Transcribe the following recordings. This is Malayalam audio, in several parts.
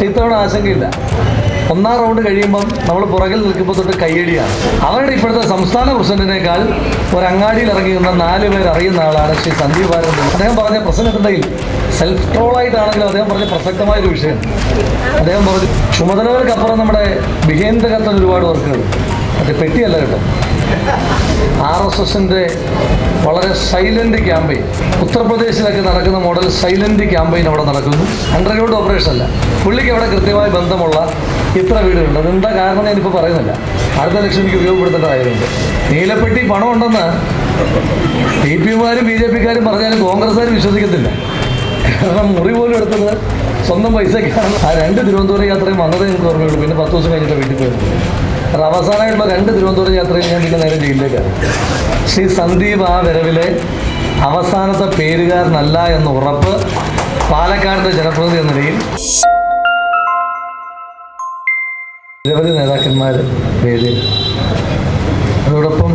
പക്ഷെ ഇത്തവണ ആശങ്കയില്ല. ഒന്നാം റൗണ്ട് കഴിയുമ്പം നമ്മൾ പുറകിൽ നിൽക്കുമ്പോൾ തൊട്ട് കയ്യടിയാണ്. അവരുടെ ഇപ്പോഴത്തെ സംസ്ഥാന പ്രസിഡന്റിനേക്കാൾ ഒരു അങ്ങാടിയിൽ ഇറങ്ങി നിന്ന നാല് പേർ അറിയുന്ന ആളാണ് ശ്രീ സന്ദീപ് ഭാരതി അദ്ദേഹം പറഞ്ഞ പ്രസംഗത്തിനിടയിൽ സെൽഫ് ട്രോളായിട്ടാണെങ്കിലും അദ്ദേഹം പറഞ്ഞ പ്രസക്തമായ ഒരു വിഷയം. അദ്ദേഹം പറഞ്ഞു ചുമതലകൾക്കപ്പുറം നമ്മുടെ ബിഹേന്ദ്ര കത്തൻ ഒരുപാട് വർക്കുകൾ മറ്റേ പെട്ടിയല്ല കേട്ടോ. ആർ എസ് എസിന്റെ വളരെ സൈലന്റ് ക്യാമ്പയിൻ. ഉത്തർപ്രദേശിലൊക്കെ നടക്കുന്ന മോഡൽ സൈലന്റ് ക്യാമ്പയിൻ അവിടെ നടക്കുന്നു. അണ്ടർഗ്രൗണ്ട് ഓപ്പറേഷൻ അല്ല. പുള്ളിക്ക് അവിടെ കൃത്യമായി ബന്ധമുള്ള ഇത്ര വീടുകളുണ്ട്. അതെന്താ കാരണം ഞാനിപ്പോൾ പറയുന്നില്ല. അടുത്ത ലക്ഷം എനിക്ക് ഉപയോഗപ്പെടുത്തേണ്ട കാര്യമുണ്ട് നീലപ്പെട്ടി പണം ഉണ്ടെന്ന് ടി പിമാരും ബി ജെ പിക്കാരും പറഞ്ഞാലും കോൺഗ്രസ്സുകാരും വിശ്വസിക്കത്തില്ല. കാരണം മുറി പോലും എടുത്തത് സ്വന്തം പൈസക്കാണ്. ആ രണ്ട് തിരുവനന്തപുരം യാത്രയും വന്നതേ എനിക്ക് ഓർമ്മയുള്ളൂ. പിന്നെ പത്ത് ദിവസം കഴിഞ്ഞിട്ട് വീട്ടിൽ പോയത്. അവസാനമായിട്ടുള്ള രണ്ട് തിരുവനന്തപുരം യാത്രയിൽ ഞാൻ പിന്നെ നേരെ ജയിലിലേക്കാണ് ശ്രീ സന്ദീപ് ആ വരവിലെ അവസാനത്തെ പേരുകാരനല്ല എന്ന് ഉറപ്പ് പാലക്കാടിന്റെ ജനപ്രതിനിധി എന്ന നിലയിൽ നിരവധി നേതാക്കന്മാർ വേദിയിൽ. അതോടൊപ്പം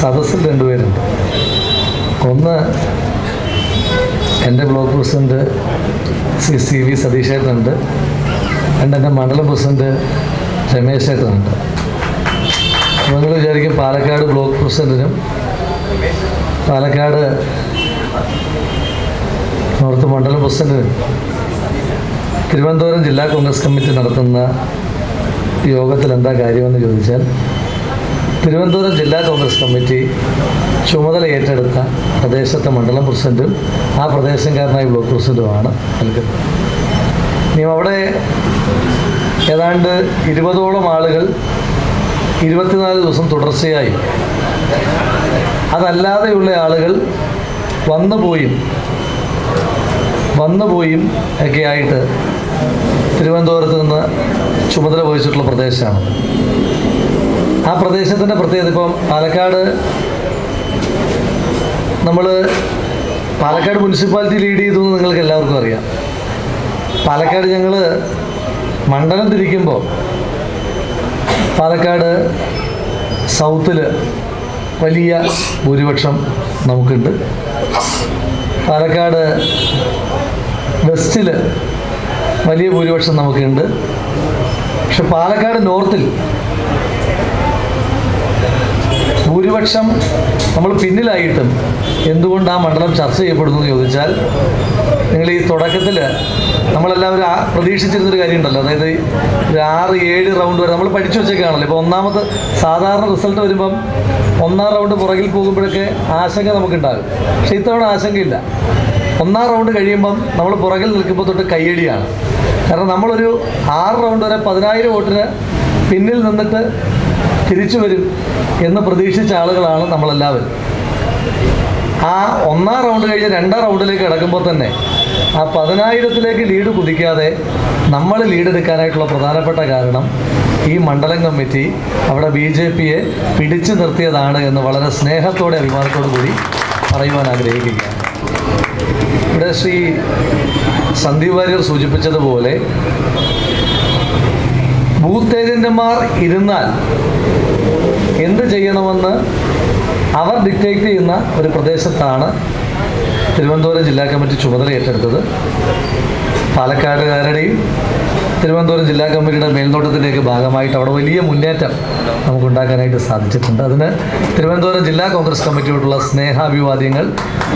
സദസ്സിൽ രണ്ടുപേരുണ്ട് ഒന്ന് എന്റെ block president C C V സതീശേട്ടനുണ്ട്. രണ്ട് എന്റെ മണ്ഡലം പ്രസിഡന്റ് രമേശ് ചേട്ടനുണ്ട് അപ്പോൾ നിങ്ങൾ വിചാരിക്കും പാലക്കാട് ബ്ലോക്ക് പ്രസിഡന്റിനും പാലക്കാട് നോർത്ത് മണ്ഡലം പ്രസിഡന്റിനും തിരുവനന്തപുരം ജില്ലാ കോൺഗ്രസ് കമ്മിറ്റി നടത്തുന്ന യോഗത്തിൽ എന്താ കാര്യമെന്ന് ചോദിച്ചാൽ തിരുവനന്തപുരം ജില്ലാ കോൺഗ്രസ് കമ്മിറ്റി ചുമതല ഏറ്റെടുത്ത പ്രദേശത്തെ മണ്ഡലം പ്രസിഡന്റും ആ പ്രദേശംകാരനായ ബ്ലോക്ക് പ്രസിഡന്റുമാണ് നൽകുന്നത്. ഇനി അവിടെ ഏതാണ്ട് ഇരുപതോളം ആളുകൾ ഇരുപത്തിനാല് ദിവസം തുടർച്ചയായി. അതല്ലാതെയുള്ള ആളുകൾ വന്നുപോയും വന്നുപോയും ഒക്കെ ആയിട്ട് തിരുവനന്തപുരത്ത് നിന്ന് ചുമതല വഹിച്ചിട്ടുള്ള പ്രദേശമാണ്. ആ പ്രദേശത്തിന്റെ പ്രത്യേകത ഇപ്പം പാലക്കാട് നമ്മൾ പാലക്കാട് മുനിസിപ്പാലിറ്റി ലീഡ് ചെയ്തു എന്ന് നിങ്ങൾക്ക് എല്ലാവർക്കും അറിയാം. പാലക്കാട് ഞങ്ങൾ മണ്ഡലം തിരിക്കുമ്പോൾ പാലക്കാട് സൗത്തിൽ വലിയ ഭൂരിപക്ഷം നമുക്കുണ്ട്. പാലക്കാട് വെസ്റ്റിൽ വലിയ ഭൂരിപക്ഷം നമുക്കുണ്ട്. പക്ഷെ പാലക്കാട് നോർത്തിൽ ഭൂരിപക്ഷം നമ്മൾ പിന്നിലായിട്ടും എന്തുകൊണ്ട് ആ മണ്ഡലം ചർച്ച ചെയ്യപ്പെടുന്നു എന്ന് ചോദിച്ചാൽ നിങ്ങൾ ഈ തുടക്കത്തിൽ നമ്മളെല്ലാവരും പ്രതീക്ഷിച്ചിരുന്നൊരു കാര്യമുണ്ടല്ലോ. അതായത് ഒരു ആറ് ഏഴ് റൗണ്ട് വരെ നമ്മൾ പഠിച്ചു വെച്ചേക്കാണല്ലോ. ഇപ്പോൾ ഒന്നാമത്തെ സാധാരണ റിസൾട്ട് വരുമ്പം ഒന്നാം റൗണ്ട് പുറകിൽ പോകുമ്പോഴൊക്കെ ആശങ്ക നമുക്കുണ്ടാകും. പക്ഷേ ഇത്തവണ ആശങ്കയില്ല. ഒന്നാം റൗണ്ട് കഴിയുമ്പം നമ്മൾ പുറകിൽ നിൽക്കുമ്പോൾ തൊട്ട് കയ്യടിയാണ്. കാരണം നമ്മളൊരു ആറ് റൗണ്ട് വരെ പതിനായിരം വോട്ടിന് പിന്നിൽ നിന്നിട്ട് തിരിച്ചു വരും എന്ന് പ്രതീക്ഷിച്ച ആളുകളാണ് നമ്മളെല്ലാവരും. ആ ഒന്നാം റൗണ്ട് കഴിഞ്ഞ് രണ്ടാം റൗണ്ടിലേക്ക് കിടക്കുമ്പോൾ തന്നെ ആ പതിനായിരത്തിലേക്ക് ലീഡ് കുതിക്കാതെ നമ്മൾ ലീഡ് എടുക്കാനായിട്ടുള്ള പ്രധാനപ്പെട്ട കാരണം ഈ മണ്ഡലം കമ്മിറ്റി അവിടെ ബി ജെ പിയെ പിടിച്ചു നിർത്തിയതാണ് എന്ന് വളരെ സ്നേഹത്തോടെ അഭിമാനത്തോടു കൂടി പറയുവാൻ ആഗ്രഹിക്കുകയാണ്. ഇവിടെ ശ്രീ സന്ദീപ് വാര്യർ സൂചിപ്പിച്ചതുപോലെ ബൂത്ത് ഏജന്റുമാർ ഇരുന്നാൽ എന്ത് ചെയ്യണമെന്ന് അവർ ഡിക്റ്റേറ്റ് ചെയ്യുന്ന ഒരു പ്രദേശത്താണ് തിരുവനന്തപുരം ജില്ലാ കമ്മിറ്റി ചുമതല ഏറ്റെടുത്തത് പാലക്കാടുകാരുടെയും തിരുവനന്തപുരം ജില്ലാ കമ്മിറ്റിയുടെ മേൽനോട്ടത്തിന്റെയൊക്കെ ഭാഗമായിട്ട് അവിടെ വലിയ മുന്നേറ്റം നമുക്കുണ്ടാക്കാനായിട്ട് സാധിച്ചിട്ടുണ്ട്. അതിന് തിരുവനന്തപുരം ജില്ലാ കോൺഗ്രസ് കമ്മിറ്റിയോടുള്ള സ്നേഹാഭിവാദ്യങ്ങൾ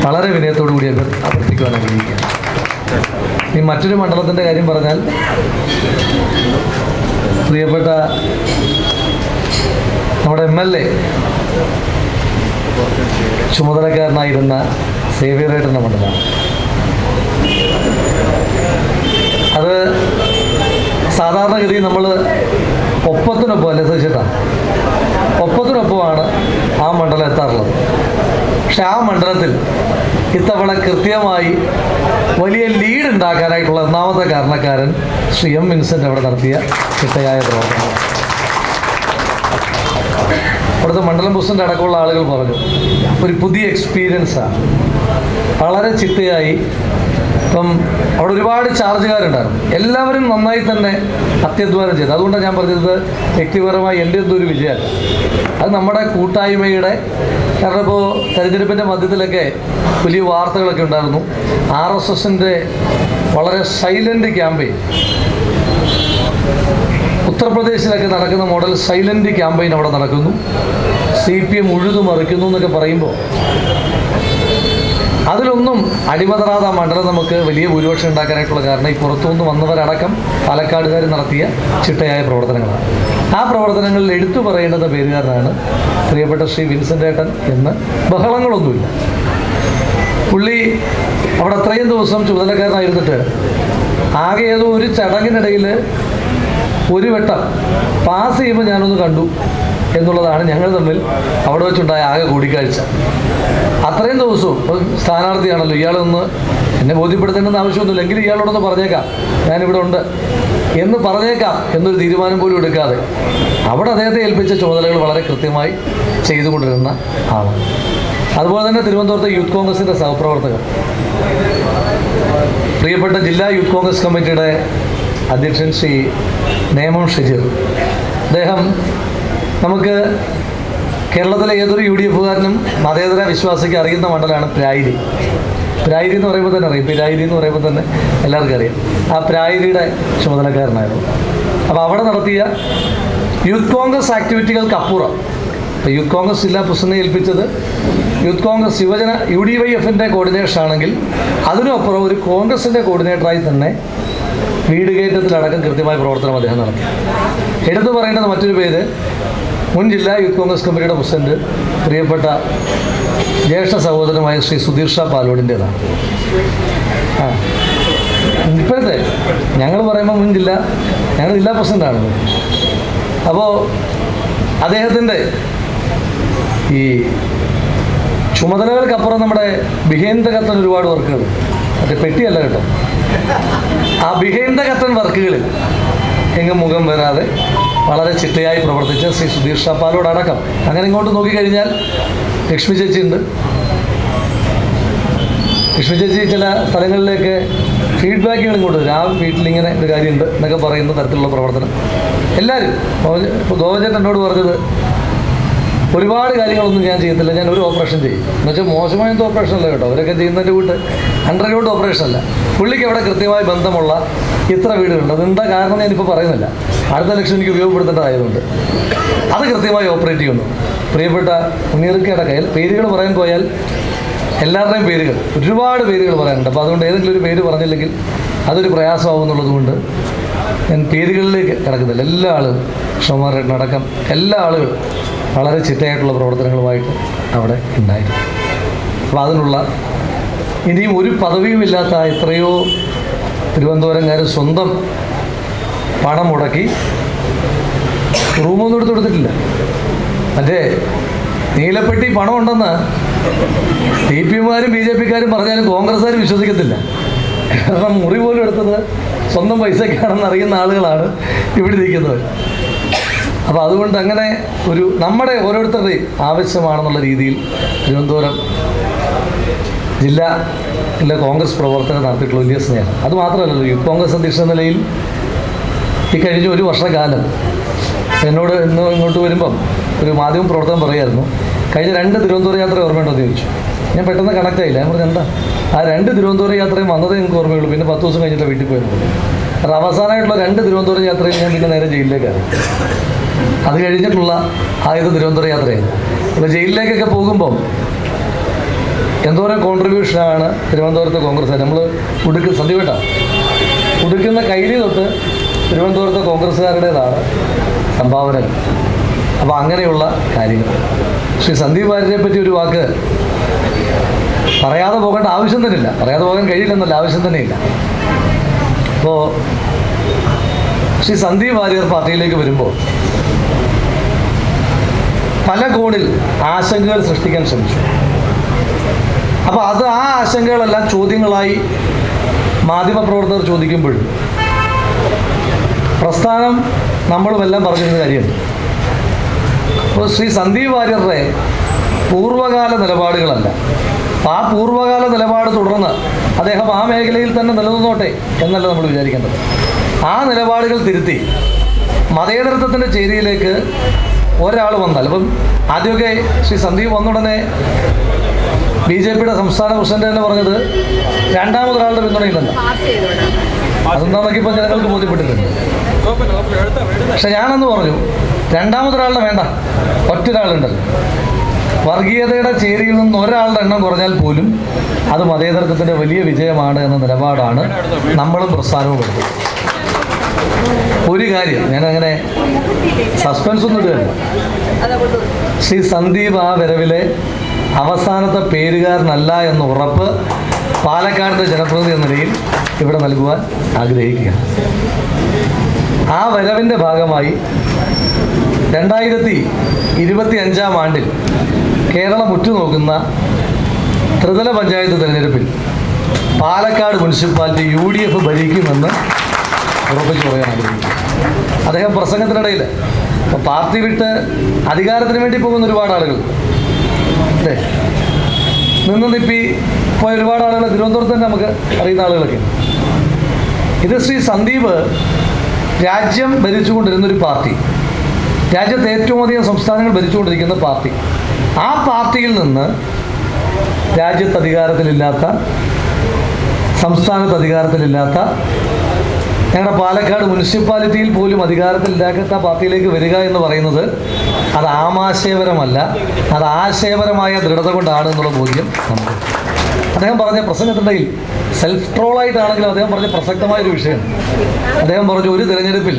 വളരെ വിനയത്തോടു കൂടി അഭ്യർ- അഭ്യർത്ഥിക്കുവാൻ ആഗ്രഹിക്കുകയാണ് ഈ മറ്റൊരു മണ്ഡലത്തിന്റെ കാര്യം പറഞ്ഞാൽ പ്രിയപ്പെട്ട നമ്മുടെ എം എൽ എ ചുമതലക്കാരനായിരുന്ന സേവിയറേട്ടന്റെ മണ്ഡലമാണ് അത് സാധാരണഗതി നമ്മൾ ഒപ്പത്തിനൊപ്പം അല്ലേ സഹിച്ചിട്ടാണ് ഒപ്പത്തിനൊപ്പമാണ് ആ മണ്ഡലം എത്താറുള്ളത്. പക്ഷെ ആ മണ്ഡലത്തിൽ ഇത്തവണ കൃത്യമായി വലിയ ലീഡ് ഉണ്ടാക്കാനായിട്ടുള്ള ഒന്നാമത്തെ കാരണക്കാരൻ ശ്രീ എം വിൻസെന്റ് അവിടെ നടത്തിയ ചിട്ടയായ പ്രവർത്തനമാണ്. അവിടുത്തെ മണ്ഡലം പ്രസിഡന്റ് അടക്കമുള്ള ആളുകൾ പറഞ്ഞു ഒരു പുതിയ എക്സ്പീരിയൻസാണ് വളരെ ചിട്ടയായി. ഇപ്പം അവിടെ ഒരുപാട് ചാർജുകാരുണ്ടായിരുന്നു. എല്ലാവരും നന്നായി തന്നെ അത്യധ്വാനം ചെയ്തു. അതുകൊണ്ടാണ് ഞാൻ പറഞ്ഞത് വ്യക്തിപരമായി എന്റെ ഒന്നും ഒരു വിജയമല്ല. അത് നമ്മുടെ കൂട്ടായ്മയുടെ കാരണം ഇപ്പോൾ തെരഞ്ഞെടുപ്പിന്റെ മധ്യത്തിലൊക്കെ വലിയ വാർത്തകളൊക്കെ ഉണ്ടായിരുന്നു. ആർ എസ് എസിന്റെ വളരെ സൈലന്റ് ക്യാമ്പയിൻ ഉത്തർപ്രദേശിലൊക്കെ നടക്കുന്ന മോഡൽ സൈലന്റ് ക്യാമ്പയിൻ അവിടെ നടക്കുന്നു. സി പി എം ഉഴുതു മറിക്കുന്നു എന്നൊക്കെ പറയുമ്പോൾ അതിലൊന്നും അടിമതറാതെ മണ്ഡലം നമുക്ക് വലിയ ഭൂരിപക്ഷം ഉണ്ടാക്കാനായിട്ടുള്ള കാരണം ഈ പുറത്തുനിന്ന് വന്നവരടക്കം പാലക്കാടുകാർ നടത്തിയ ചിട്ടയായ പ്രവർത്തനങ്ങളാണ്. ആ പ്രവർത്തനങ്ങളിൽ എടുത്തു പറയേണ്ടുന്ന പേരുകാരനാണ് പ്രിയപ്പെട്ട ശ്രീ വിൻസെന്റ് ഏട്ടൻ എന്ന് ബഹളങ്ങളൊന്നുമില്ല. പുള്ളി അവിടെ അത്രയും ദിവസം ചുമതലക്കാരനായിരുന്നിട്ട് ആകെ ഏതോ ഒരു ചടങ്ങിനിടയിൽ ഒരു വട്ടം പാസ് ചെയ്യുമ്പോൾ ഞാനൊന്ന് കണ്ടു എന്നുള്ളതാണ് ഞങ്ങൾ തമ്മിൽ അവിടെ വെച്ചുണ്ടായ ആകെ കൂടിക്കാഴ്ച. അത്രയും ദിവസവും സ്ഥാനാർത്ഥിയാണല്ലോ ഇയാളൊന്ന് എന്നെ ബോധ്യപ്പെടുത്തേണ്ടെന്ന് ആവശ്യമൊന്നുമില്ല എങ്കിലും ഇയാളോടൊന്ന് പറഞ്ഞേക്കാം ഞാനിവിടെ ഉണ്ട് എന്ന് പറഞ്ഞേക്കാം എന്നൊരു തീരുമാനം പോലും എടുക്കാതെ അവിടെ അദ്ദേഹത്തെ ഏൽപ്പിച്ച ചുമതലകൾ വളരെ കൃത്യമായി ചെയ്തുകൊണ്ടിരുന്ന ആളാണ്. അതുപോലെ തന്നെ തിരുവനന്തപുരത്തെ യൂത്ത് കോൺഗ്രസിന്റെ സഹപ്രവർത്തകർ. പ്രിയപ്പെട്ട ജില്ലാ യൂത്ത് കോൺഗ്രസ് കമ്മിറ്റിയുടെ അധ്യക്ഷൻ ശ്രീ നേമം ഷജീർ. അദ്ദേഹം നമുക്ക് കേരളത്തിലെ ഏതൊരു യു ഡി എഫുകാരനും മതേതര വിശ്വാസിക്ക് അറിയുന്ന മണ്ഡലമാണ് പ്രായിരി. പ്രായിരി എന്ന് പറയുമ്പോൾ തന്നെ അറിയാം. പിരായിരി എന്ന് പറയുമ്പോൾ തന്നെ എല്ലാവർക്കും അറിയാം. ആ പ്രായിരിയുടെ ചുമതലക്കാരനായിരുന്നു. അപ്പോൾ അവിടെ നടത്തിയ യൂത്ത് കോൺഗ്രസ് ആക്ടിവിറ്റികൾക്കപ്പുറം ഇപ്പോൾ യൂത്ത് കോൺഗ്രസ് ജില്ലാ പ്രസിഡന്റിനെ ഏൽപ്പിച്ചത് യൂത്ത് കോൺഗ്രസ് യുവജന യു ഡി വൈ എഫിന്റെ കോർഡിനേഷൻ ആണെങ്കിൽ അതിനപ്പുറം ഒരു കോൺഗ്രസിന്റെ കോർഡിനേറ്ററായി തന്നെ വീട് കയറ്റത്തിലടക്കം കൃത്യമായ പ്രവർത്തനം അദ്ദേഹം നടത്തി. എടുത്തു പറയേണ്ടത് മറ്റൊരു പേര് മുൻ ജില്ലാ യൂത്ത് കോൺഗ്രസ് കമ്മിറ്റിയുടെ പ്രസിഡന്റ് പ്രിയപ്പെട്ട ജ്യേഷ്ഠ സഹോദരമായ ശ്രീ സുധീർ ഷാ പാലോടിന്റെതാണ് ഇപ്പോഴത്തെ ഞങ്ങൾ പറയുമ്പോൾ മുൻ ജില്ല ഞങ്ങൾ ജില്ലാ പ്രസിഡന്റാണ് അപ്പോൾ അദ്ദേഹത്തിന്റെ ഈ ചുമതലകൾക്കപ്പുറം നമ്മുടെ ബിഹേന്ദ്ര കത്തൻ ഒരുപാട് വർക്കുകൾ. മറ്റേ പെട്ടിയല്ല കേട്ടോ. ആ ബിഹൈൻഡ് ദ കത്തൻ വർക്കുകളിൽ എങ്ങും മുഖം വരാതെ വളരെ ചിട്ടയായി പ്രവർത്തിച്ച ശ്രീ സുധീർ ഷാപ്പാലോട് അടക്കം. അങ്ങനെ ഇങ്ങോട്ട് നോക്കിക്കഴിഞ്ഞാൽ ലക്ഷ്മി ചേച്ചി ഉണ്ട്. ലക്ഷ്മി ചേച്ചി ചില സ്ഥലങ്ങളിലേക്ക് ഫീഡ്ബാക്കുകൾ ഇങ്ങോട്ട് ആ വീട്ടിൽ ഇങ്ങനെ ഒരു കാര്യമുണ്ട് എന്നൊക്കെ പറയുന്ന തരത്തിലുള്ള പ്രവർത്തനം. എല്ലാവരും ഗോവചേട്ടൻ എന്നോട് പറഞ്ഞത് ഒരുപാട് കാര്യങ്ങളൊന്നും ഞാൻ ചെയ്യത്തില്ല. ഞാൻ ഒരു ഓപ്പറേഷൻ ചെയ്യും. എന്ന് വെച്ചാൽ മോശമായത് ഓപ്പറേഷൻ അല്ല കേട്ടോ. അവരൊക്കെ ചെയ്യുന്നതിന്റെ കൂട്ട് അണ്ടർഗ്രൗണ്ട് ഓപ്പറേഷൻ അല്ല. പുള്ളിക്ക് അവിടെ കൃത്യമായി ബന്ധമുള്ള ഇത്ര വീടുകളുണ്ട്. അതെന്താ കാരണം ഞാനിപ്പോൾ പറയുന്നില്ല. അടുത്ത ലക്ഷം എനിക്ക് ഉപയോഗപ്പെടുത്തേണ്ടതായതുകൊണ്ട്. അത് കൃത്യമായി ഓപ്പറേറ്റ് ചെയ്യുന്നു. പ്രിയപ്പെട്ട ഉണ്ണീർക്കയുടെ കയ്യിൽ പേരുകൾ പറയാൻ പോയാൽ എല്ലാവരുടെയും പേരുകൾ. ഒരുപാട് പേരുകൾ പറയാനുണ്ട്. അപ്പോൾ അതുകൊണ്ട് ഏതെങ്കിലും ഒരു പേര് പറഞ്ഞില്ലെങ്കിൽ അതൊരു പ്രയാസമാവും എന്നുള്ളതുകൊണ്ട് ഞാൻ പേരുകളിലേക്ക് കിടക്കുന്നില്ല. എല്ലാ ആളുകളും അടക്കം എല്ലാ ആളുകളും വളരെ ചിട്ടയായിട്ടുള്ള പ്രവർത്തനങ്ങളുമായിട്ട് അവിടെ ഉണ്ടായിരുന്നു. അപ്പോൾ അതിനുള്ള ഇനിയും ഒരു പദവിയുമില്ലാത്ത എത്രയോ തിരുവനന്തപുരംകാർ സ്വന്തം പണം മുടക്കി റൂമൊന്നും എടുത്ത് കൊടുത്തിട്ടില്ല. മറ്റേ നീലപ്പെട്ടി പണം ഉണ്ടെന്ന് പിമാരും ബി ജെ പിക്കാരും പറഞ്ഞാലും കോൺഗ്രസ്സുകാർ വിശ്വസിക്കത്തില്ല. കാരണം മുറി പോലും എടുത്തത് സ്വന്തം പൈസക്കാണെന്ന് അറിയുന്ന ആളുകളാണ് ഇവിടെ ഇരിക്കുന്നത്. അപ്പോൾ അതുകൊണ്ട് അങ്ങനെ ഒരു നമ്മുടെ ഓരോരുത്തരുടെയും ആവശ്യമാണെന്നുള്ള രീതിയിൽ തിരുവനന്തപുരം ജില്ലയിലെ കോൺഗ്രസ് പ്രവർത്തനം നടത്തിയിട്ടുള്ള വലിയ സ്നേഹം. അത് മാത്രമല്ലല്ലോ യൂത്ത് കോൺഗ്രസ് അധ്യക്ഷ നിലയിൽ ഈ കഴിഞ്ഞ ഒരു വർഷക്കാലം എന്നോട് ഇന്ന് ഇങ്ങോട്ട് വരുമ്പം ഒരു മാധ്യമ പ്രവർത്തനം പറയായിരുന്നു കഴിഞ്ഞ രണ്ട് തിരുവനന്തപുരം യാത്ര ഓർമ്മയുണ്ടോ എന്ന് ചോദിച്ചു. ഞാൻ പെട്ടെന്ന് കണക്ട് ആയില്ല. ഞാൻ പറഞ്ഞു എന്താ? ആ രണ്ട് തിരുവനന്തപുരം യാത്രയും വന്നതേ എനിക്ക് ഓർമ്മയുള്ളൂ. പിന്നെ പത്ത് ദിവസം കഴിഞ്ഞിട്ട് വീട്ടിൽ പോയത്. കാരണം അവസാനമായിട്ടുള്ള രണ്ട് തിരുവനന്തപുരം യാത്രയും ഞാൻ പിന്നെ നേരെ ജയിലിലേക്കാണ് അത് കഴിഞ്ഞിട്ടുള്ള ആദ്യത്തെ തിരുവനന്തപുരം യാത്രയായിരുന്നു അപ്പോൾ ജയിലിലേക്കൊക്കെ പോകുമ്പം എന്തോരം കോൺട്രിബ്യൂഷനാണ് തിരുവനന്തപുരത്തെ കോൺഗ്രസ് നമ്മൾ ഉടുക്ക് സന്ധിവേട്ട ഉടുക്കുന്ന കൈലി തൊട്ട് തിരുവനന്തപുരത്തെ കോൺഗ്രസ്സുകാരുടേതാണ് സംഭാവനകൾ അപ്പോൾ അങ്ങനെയുള്ള കാര്യങ്ങൾ. ശ്രീ സന്ദീപ് വാര്യരെ പറ്റി ഒരു വാക്ക് പറയാതെ പോകേണ്ട ആവശ്യം തന്നെ ഇല്ല പറയാതെ പോകാൻ കഴിയില്ലെന്നല്ല ആവശ്യം തന്നെ ഇല്ല അപ്പോൾ ശ്രീ സന്ദീപ് വാര്യർ പാർട്ടിയിലേക്ക് വരുമ്പോൾ പല കോണിൽ ആശങ്കകൾ സൃഷ്ടിക്കാൻ ശ്രമിച്ചു. അപ്പോൾ അത് ആ ആശങ്കകളെല്ലാം ചോദ്യങ്ങളായി മാധ്യമപ്രവർത്തകർ ചോദിക്കുമ്പോഴും പ്രസ്ഥാനം നമ്മളുമെല്ലാം പറഞ്ഞിരുന്ന കാര്യമുണ്ട്. അപ്പോൾ ശ്രീ സന്ദീപ് വാര്യരുടെ പൂർവകാല നിലപാടുകളല്ല. ആ പൂർവകാല നിലപാട് തുടർന്ന് അദ്ദേഹം ആ മേഖലയിൽ തന്നെ നിലനിന്നോട്ടെ എന്നല്ല നമ്മൾ വിചാരിക്കേണ്ടത്. ആ നിലപാടുകൾ തിരുത്തി മതേതരത്വത്തിന്റെ ചേരിയിലേക്ക് ഒരാൾ വന്നാൽ ഇപ്പം ആദ്യമൊക്കെ ശ്രീ സന്ദീപ് വന്നുടനെ ബി ജെ പിയുടെ സംസ്ഥാന പ്രസിഡന്റ് തന്നെ പറഞ്ഞത് രണ്ടാമതൊരാളുടെ പിന്തുണയില്ലെന്ന് അതെന്താണെന്നൊക്കെ ഇപ്പം ജനങ്ങൾക്ക് ബോധ്യപ്പെട്ടിട്ടുണ്ട്. പക്ഷെ ഞാനെന്ന് പറഞ്ഞു രണ്ടാമതൊരാളുടെ വേണ്ട ഒറ്റൊരാളുണ്ടല്ലോ. വർഗീയതയുടെ ചേരിയിൽ നിന്ന് ഒരാളുടെ എണ്ണം കുറഞ്ഞാൽ പോലും അത് മതേതരത്വത്തിന്റെ വലിയ വിജയമാണ് എന്ന നിലപാടാണ് നമ്മളും പ്രസ്ഥാനവും ഒരു കാര്യം ഞാനങ്ങനെ സസ്പെൻസ് ഒന്നും ഇടുകയല്ല. ശ്രീ സന്ദീപ് ആ വരവിലെ അവസാനത്തെ പേരുകാരനല്ല എന്ന ഉറപ്പ് പാലക്കാടിന്റെ ജനപ്രതിനിധി എന്ന നിലയിൽ ഇവിടെ നൽകുവാൻ ആഗ്രഹിക്കുകയാണ്. ആ വരവിന്റെ ഭാഗമായി രണ്ടായിരത്തി ഇരുപത്തി അഞ്ചാം ആണ്ടിൽ കേരളം ഉറ്റുനോക്കുന്ന ത്രിതല പഞ്ചായത്ത് തിരഞ്ഞെടുപ്പിൽ Palakkad municipality U D F ഭരിക്കുമെന്ന് ഉറപ്പിച്ചു പറയാൻ ആഗ്രഹിക്കുന്നു. അദ്ദേഹം പ്രസംഗത്തിനിടയിൽ പാർട്ടി വിട്ട് അധികാരത്തിന് വേണ്ടി പോകുന്ന ഒരുപാട് ആളുകൾ അല്ലേ? നിന്ന് നിപ്പി പോയ ഒരുപാട് ആളുകൾ തിരുവനന്തപുരത്ത് തന്നെ നമുക്ക് അറിയുന്ന ആളുകളൊക്കെ ഇത് ശ്രീ സന്ദീപ് രാജ്യം ഭരിച്ചുകൊണ്ടിരുന്ന ഒരു പാർട്ടി. രാജ്യത്ത് ഏറ്റവും അധികം സംസ്ഥാനങ്ങൾ ഭരിച്ചുകൊണ്ടിരിക്കുന്ന പാർട്ടി. ആ പാർട്ടിയിൽ നിന്ന് രാജ്യത്ത് അധികാരത്തിലില്ലാത്ത സംസ്ഥാനത്ത് അധികാരത്തിലില്ലാത്ത ഞങ്ങളുടെ പാലക്കാട് മുനിസിപ്പാലിറ്റിയിൽ പോലും അധികാരത്തിലില്ലാത്ത പാർട്ടിയിലേക്ക് വരിക എന്ന് പറയുന്നത് അത് ആമാശയപരമല്ല അത് ആശയപരമായ ദൃഢത കൊണ്ടാണ് എന്നുള്ള ബോധ്യം നമുക്ക്. അദ്ദേഹം പറഞ്ഞ പ്രസംഗത്തിനിടയിൽ സെൽഫ് ട്രോളായിട്ടാണെങ്കിലും അദ്ദേഹം പറഞ്ഞ പ്രസക്തമായ ഒരു വിഷയം. അദ്ദേഹം പറഞ്ഞു ഒരു തിരഞ്ഞെടുപ്പിൽ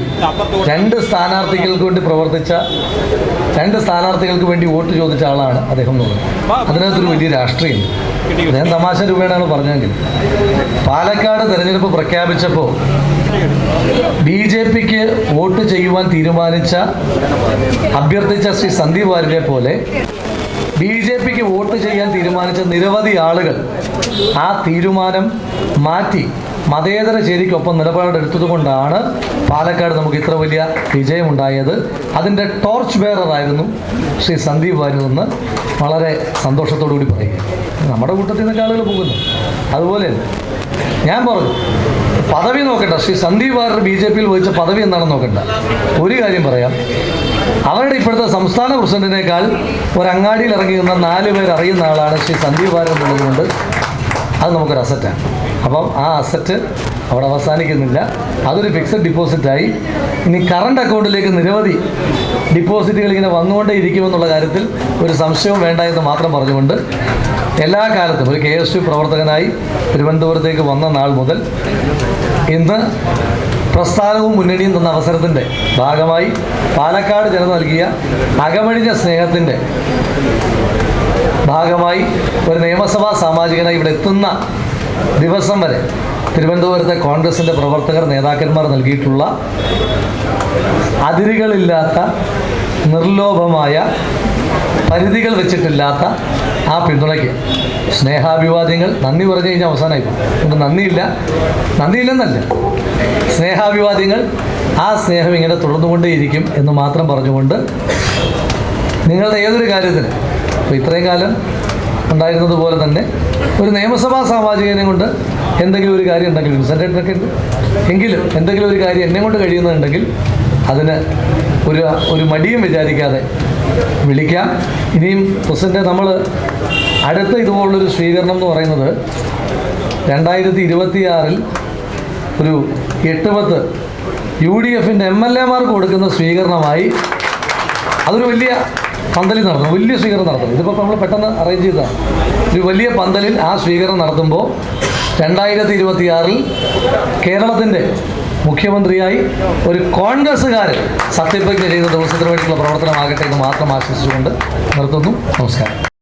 രണ്ട് സ്ഥാനാർത്ഥികൾക്ക് വേണ്ടി പ്രവർത്തിച്ച രണ്ട് സ്ഥാനാർത്ഥികൾക്ക് വേണ്ടി വോട്ട് ചോദിച്ച ആളാണ് അദ്ദേഹം എന്ന് പറഞ്ഞത് അതിനകത്തൊരു വലിയ രാഷ്ട്രീയം. അദ്ദേഹം തമാശ രൂപേണാണ് പറഞ്ഞെങ്കിൽ. പാലക്കാട് തെരഞ്ഞെടുപ്പ് പ്രഖ്യാപിച്ചപ്പോൾ ബി ജെ പിക്ക് വോട്ട് ചെയ്യുവാൻ തീരുമാനിച്ച അഭ്യർത്ഥിച്ച ശ്രീ സന്ദീപ് വാര്യരെ പോലെ ബി ജെ പിക്ക് വോട്ട് ചെയ്യാൻ തീരുമാനിച്ച നിരവധി ആളുകൾ ആ തീരുമാനം മാറ്റി മതേതര ചേരിക്കൊപ്പം നിലപാടെടുത്തത് കൊണ്ടാണ് പാലക്കാട് നമുക്ക് ഇത്ര വലിയ വിജയമുണ്ടായത്. അതിന്റെ ടോർച്ച് ബെയറായിരുന്നു ശ്രീ സന്ദീപ് വാര്യതെന്ന് വളരെ സന്തോഷത്തോടു കൂടി പറയുക നമ്മുടെ കൂട്ടത്തിൽ നിന്നൊക്കെ ആളുകൾ പോകുന്നു. അതുപോലെ ഞാൻ പറഞ്ഞു പദവി നോക്കണ്ട. ശ്രീ സന്ദീപ് വാര്യർ ബി ജെ പിയിൽ വഹിച്ച പദവി എന്താണെന്ന് നോക്കണ്ട. ഒരു കാര്യം പറയാം. അവരുടെ ഇപ്പോഴത്തെ സംസ്ഥാന പ്രസിഡന്റിനേക്കാൾ ഒരു അങ്ങാടിയിൽ ഇറങ്ങി നിന്ന നാല് പേർ അറിയുന്ന ആളാണ് ശ്രീ സന്ദീപ് വാര്യർ എന്നുള്ളതുകൊണ്ട് അത് നമുക്കൊരു അസറ്റാണ് അപ്പം ആ അസറ്റ് അവിടെ അവസാനിക്കുന്നില്ല. അതൊരു ഫിക്സഡ് ഡിപ്പോസിറ്റായി ഇനി കറണ്ട് അക്കൗണ്ടിലേക്ക് നിരവധി ഡിപ്പോസിറ്റുകൾ ഇങ്ങനെ വന്നുകൊണ്ടേ ഇരിക്കുമെന്നുള്ള കാര്യത്തിൽ ഒരു സംശയവും വേണ്ട എന്ന് മാത്രം പറഞ്ഞുകൊണ്ട് എല്ലാ കാലത്തും ഒരു കെ എസ് യു പ്രവർത്തകനായി തിരുവനന്തപുരത്തേക്ക് വന്ന നാൾ മുതൽ ഇന്ന് പ്രസ്ഥാനവും മുന്നണിയും തന്ന അവസരത്തിന്റെ ഭാഗമായി പാലക്കാട് ജനത നൽകിയ അകമഴിഞ്ഞ സ്നേഹത്തിന്റെ ഭാഗമായി ഒരു നിയമസഭാ സാമാജികനായി ഇവിടെ എത്തുന്ന ദിവസം വരെ തിരുവനന്തപുരത്തെ കോൺഗ്രസിന്റെ പ്രവർത്തകർ നേതാക്കന്മാർ നൽകിയിട്ടുള്ള അതിരുകളില്ലാത്ത നിർലോഭമായ പരിധികൾ വെച്ചിട്ടില്ലാത്ത ആ പിന്തുണയ്ക്ക്. സ്നേഹാഭിവാദ്യങ്ങൾ നന്ദി പറഞ്ഞു കഴിഞ്ഞാൽ അവസാനമായി അതുകൊണ്ട് നന്ദിയില്ല. നന്ദിയില്ലെന്നല്ല. സ്നേഹാഭിവാദ്യങ്ങൾ ആ സ്നേഹം ഇങ്ങനെ തുടർന്നുകൊണ്ടേയിരിക്കും എന്ന് മാത്രം പറഞ്ഞുകൊണ്ട് നിങ്ങളുടെ ഏതൊരു കാര്യത്തിന് ഇപ്പോൾ ഇത്രയും കാലം ഉണ്ടായിരുന്നത് പോലെ തന്നെ ഒരു നിയമസഭാ സാമാജികനെ കൊണ്ട് എന്തെങ്കിലും ഒരു കാര്യം ഉണ്ടെങ്കിൽ വിൻസെന്റൊക്കെ ഉണ്ട്. എങ്കിലും എന്തെങ്കിലും ഒരു കാര്യം എന്നെ കൊണ്ട് കഴിയുന്നുണ്ടെങ്കിൽ അതിന് ഒരു ഒരു മടിയും വിചാരിക്കാതെ വിളിക്കാം. ഇനിയും പ്രസിഡന്റ് നമ്മൾ അടുത്ത ഇതുപോലുള്ളൊരു സ്വീകരണം എന്ന് പറയുന്നത് രണ്ടായിരത്തി ഇരുപത്തിയാറിൽ ഒരു എട്ട് പത്ത് യു ഡി എഫിന്റെ എം എൽ എമാർക്ക് കൊടുക്കുന്ന സ്വീകരണമായി അതൊരു വലിയ പന്തലിൽ നടത്തും വലിയ സ്വീകരണം നടത്തും ഇതിപ്പോൾ നമ്മൾ പെട്ടെന്ന് അറേഞ്ച് ചെയ്തതാണ്. ഒരു വലിയ പന്തലിൽ ആ സ്വീകരണം നടത്തുമ്പോൾ രണ്ടായിരത്തി ഇരുപത്തിയാറിൽ കേരളത്തിന്റെ മുഖ്യമന്ത്രിയായി ഒരു കോൺഗ്രസ്സുകാരൻ സത്യപ്രതിജ്ഞ ചെയ്യുന്ന ദിവസത്തിന് വേണ്ടിയിട്ടുള്ള പ്രവർത്തനമാകട്ടെ എന്ന് മാത്രം ആശംസിച്ചുകൊണ്ട് നിർത്തുന്നു. നമസ്കാരം.